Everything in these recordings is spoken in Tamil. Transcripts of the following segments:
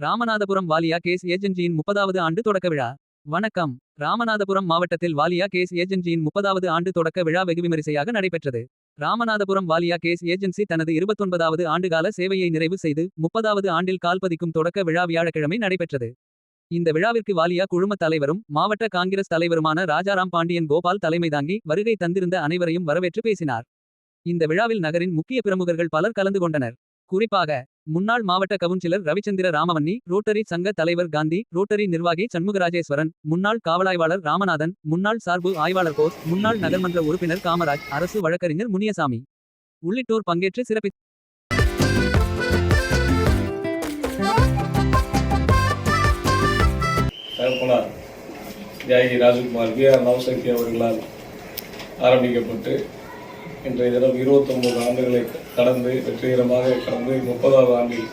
ராமநாதபுரம் வாலியா கேஸ் ஏஜென்சியின் முப்பதாவது ஆண்டு தொடக்க விழா. வணக்கம். ராமநாதபுரம் மாவட்டத்தில் வாலியா கேஸ் ஏஜென்சியின் முப்பதாவது ஆண்டு தொடக்க விழா வெகுவிமரிசையாக நடைபெற்றது. ராமநாதபுரம் வாலியா கேஸ் ஏஜென்சி தனது இருபத்தொன்பதாவது ஆண்டுகால சேவையை நிறைவு செய்து முப்பதாவது ஆண்டில் கால்பதிக்கும் தொடக்க விழா வியாழக்கிழமை நடைபெற்றது. இந்த விழாவிற்கு வாலியா குழுமத் தலைவரும் மாவட்ட காங்கிரஸ் தலைவருமான ராஜாராம் பாண்டியன் கோபால் தலைமை தாங்கி வருகை தந்திருந்த அனைவரையும் வரவேற்று பேசினார். இந்த விழாவில் நகரின் முக்கிய பிரமுகர்கள் பலர் கலந்து கொண்டனர். குறிப்பாக முன்னாள் மாவட்ட கவுன்சிலர் ரவிச்சந்திர ராமவன்னி ரோட்டரி சங்க தலைவர் காந்தி ரோட்டரி நிர்வாகி சண்முகராஜேஸ்வரன் முன்னாள் காவலாய்வாளர் ராமநாதன் முன்னாள் சார்பு ஆய்வாளர் கோஸ் முன்னாள் நகர்மன்ற உறுப்பினர் காமராஜ் அரசு வழக்கறிஞர் முனியசாமி. உள்ளிட்டோர் பங்கேற்று சிறப்பி தியாகி ராஜகுமார் வி ஆர் நவசக்தி அவர்களால் ஆரம்பிக்கப்பட்டு இன்றைய தினம் இருபத்தொன்பது ஆண்டுகளை கடந்து வெற்றிகரமாக கடந்து முப்பதாவது ஆண்டில்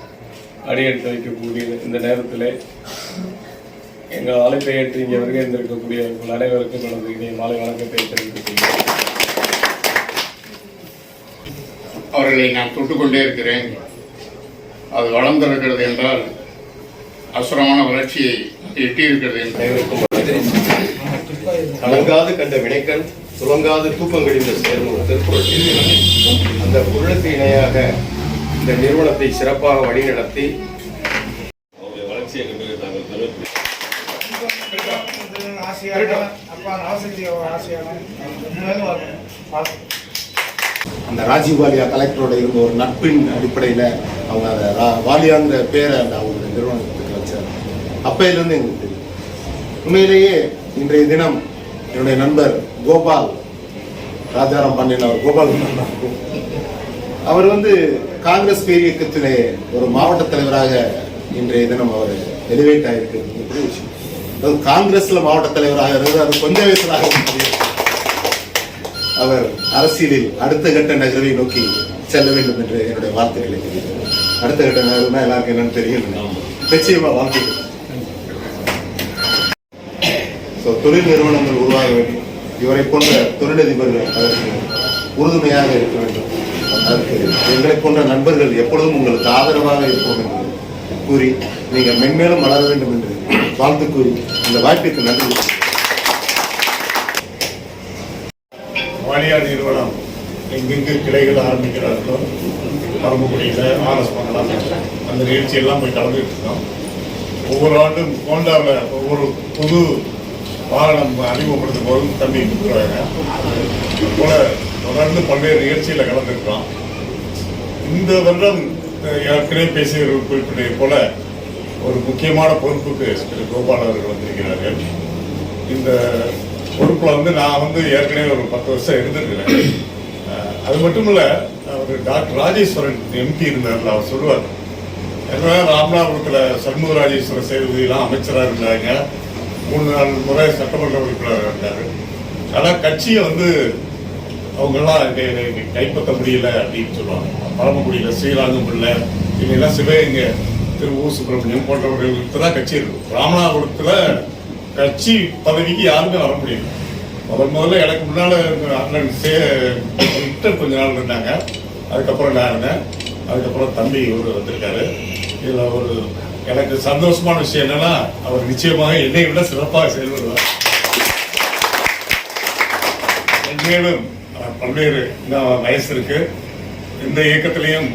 அடியெடுத்து வைக்கக்கூடிய இந்த நேரத்திலே எங்கள் அழைப்பை ஏற்று இங்கே வருகை இருந்திருக்கக்கூடிய உங்கள் அனைவருக்கும் எனது இனிய மாலை வணக்கத்தை தெரிவித்துக் அவர்களை நான் தொட்டுக்கொண்டே இருக்கிறேன் அது வளர்ந்திருக்கிறது என்றால் அசுரமான வளர்ச்சியை எட்டியிருக்கிறது என்று. கலங்காது கண்ட வினைக்கண் துவங்காது தூக்கங்களிந்த சேர்ந்த ஒரு திருக்குறள் அந்த குரலுக்கு இணையாக இந்த நிறுவனத்தை சிறப்பாக வழிநடத்தி அவருடைய வளர்ச்சியை கண்டு நாங்கள் அந்த ராஜீவ் வாலியா கலெக்டரோட இருந்த ஒரு நட்பின் அடிப்படையில் அவங்க அந்த வாலியாங்கிற பேரை அந்த அவங்களுடைய நிறுவனத்துக்கு வச்சார் அப்பையிலேருந்து எங்களுக்கு தெரியும். உண்மையிலேயே இன்றைய தினம் என்னுடைய நண்பர் கோபால் ராஜாராம் பாண்டியன் அவர் கோபால் அவர் வந்து காங்கிரஸ் பேர் இயக்கத்திலே ஒரு மாவட்ட தலைவராக இன்றைய தினம் அவர் எலிவேட் ஆகிருக்கு விஷயம். அதாவது காங்கிரஸ்ல மாவட்ட தலைவராக இருக்கிறது அது கொஞ்ச வயசுல அவர் அரசியலில் அடுத்த கட்ட நகர்வை நோக்கி செல்ல வேண்டும் என்று என்னுடைய வார்த்தைகளை தெரிவிக்கிறேன். அடுத்த கட்ட நகர்வுனா எல்லாருக்கும் என்னன்னு தெரியும். நிச்சயமா வாழ்க்கை தொழில் நிறுவனங்கள் உருவாக வேண்டும். இவரை போன்ற தொழிலதிபர்கள் அதற்கு உறுதுணையாக இருக்க வேண்டும். அதற்கு எங்களை போன்ற நண்பர்கள் எப்பொழுதும் உங்களுக்கு ஆதரவாக இருப்போம் என்று கூறி நீங்கள் மென்மேலும் வளர வேண்டும் என்று வாழ்த்து கூறி இந்த வாய்ப்பிற்கு நன்றி வாலியார் நிறுவனம் எங்கெங்கு கிளைகள் ஆரம்பிக்கிறார்களோ பரம்புக்குடியில் ஆர்எஸ் பண்ணலாம். அந்த நிகழ்ச்சியெல்லாம் போய் கலந்துட்டு இருக்கோம். ஒவ்வொரு ஆண்டும் ஹோண்டாவில் ஒவ்வொரு புது வாகனம் அறிமுகப்படுத்தும் போதும் தம்பி கொடுத்துருவாங்க போல தொடர்ந்து பல்வேறு நிகழ்ச்சியில் கலந்துருக்கிறோம். இந்த வருடம் ஏற்கனவே பேசியவர்கள் குறிப்பிட்டதை போல ஒரு முக்கியமான பொறுப்புக்கு திரு கோபால் அவர்கள் வந்திருக்கிறார்கள். இந்த பொறுப்பில் வந்து நான் வந்து ஏற்கனவே ஒரு பத்து வருஷம் இருந்திருக்கிறேன். அது மட்டும் இல்லை அவர் டாக்டர் ராஜேஸ்வரன் எம்பி இருந்தார்ல அவர் சொல்லுவார். ஏன்னா ராமநாதபுரத்தில் சண்முக ராஜேஸ்வரர் சேதுபதியெல்லாம் அமைச்சராக இருந்தாங்க. மூணு நாலு முறை சட்டமன்ற உறுப்பினராக இருந்தார். ஆனால் கட்சியை வந்து அவங்கெல்லாம் கை- கைப்பற்ற முடியல அப்படின்னு சொல்லுவாங்க. பரமக்குடியில் ஸ்ரீராங்கம் பிள்ளை இவங்கெல்லாம் சிவகங்கை திரு ஊ சுப்பிரமணியம் போன்றவர்களுக்கு தான் கட்சி இருக்கும் ராமநாதபுரத்தில் கட்சி பதவிக்கு யாருமே வர முடியல. முதல் முதல்ல எனக்கு முன்னால் அண்ணன் சே கொஞ்ச நாள் இருந்தாங்க. அதுக்கப்புறம் நான் இருந்தேன். அதுக்கப்புறம் தம்பி இவர் வந்திருக்காரு. இதில் ஒரு எனக்கு சந்தோஷமான விஷயம் என்னன்னா அவர் நிச்சயமாக என்னை விட சிறப்பாக செயல்படுவார். மேலும் பல்வேறு வயசு இருக்கு. இந்த இயக்கத்திலையும்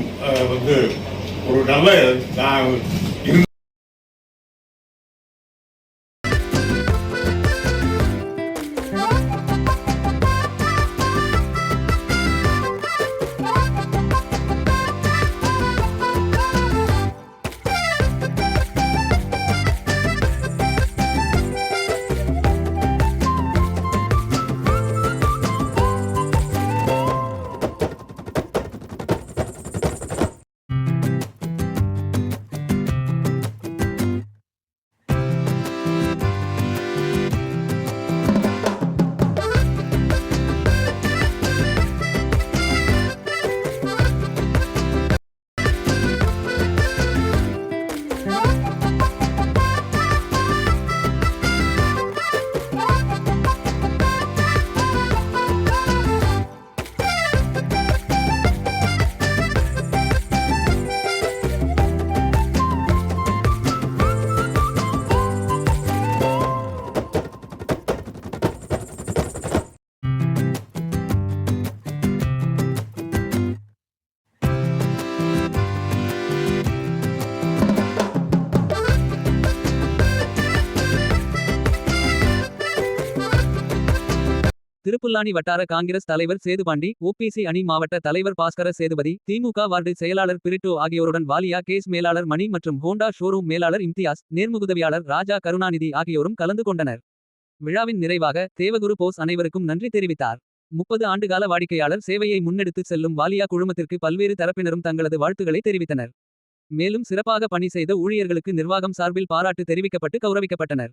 வந்து ஒரு நல்ல நான் திருப்புல்லானி வட்டார காங்கிரஸ் தலைவர் சேதுபாண்டி ஓபிசி அணி மாவட்ட தலைவர் பாஸ்கர சேதுபதி திமுக வார்டு செயலாளர் பிரிட்டோ ஆகியோருடன் வாலியா கேஸ் மேலாளர் மணி மற்றும் ஹோண்டா ஷோரூம் மேலாளர் இம்தியாஸ் நேர்முகுதவியாளர் ராஜா கருணாநிதி ஆகியோரும் கலந்து கொண்டனர். விழாவின் நிறைவாக தேவகுரு போஸ் அனைவருக்கும் நன்றி தெரிவித்தார். முப்பது ஆண்டுகால வாடிக்கையாளர் சேவையை முன்னெடுத்து செல்லும் வாலியா குழுமத்திற்கு பல்வேறு தரப்பினரும் தங்களது வாழ்த்துக்களை தெரிவித்தனர். மேலும் சிறப்பாக பணி செய்த ஊழியர்களுக்கு நிர்வாகம் சார்பில் பாராட்டு தெரிவிக்கப்பட்டு கௌரவிக்கப்பட்டனர்.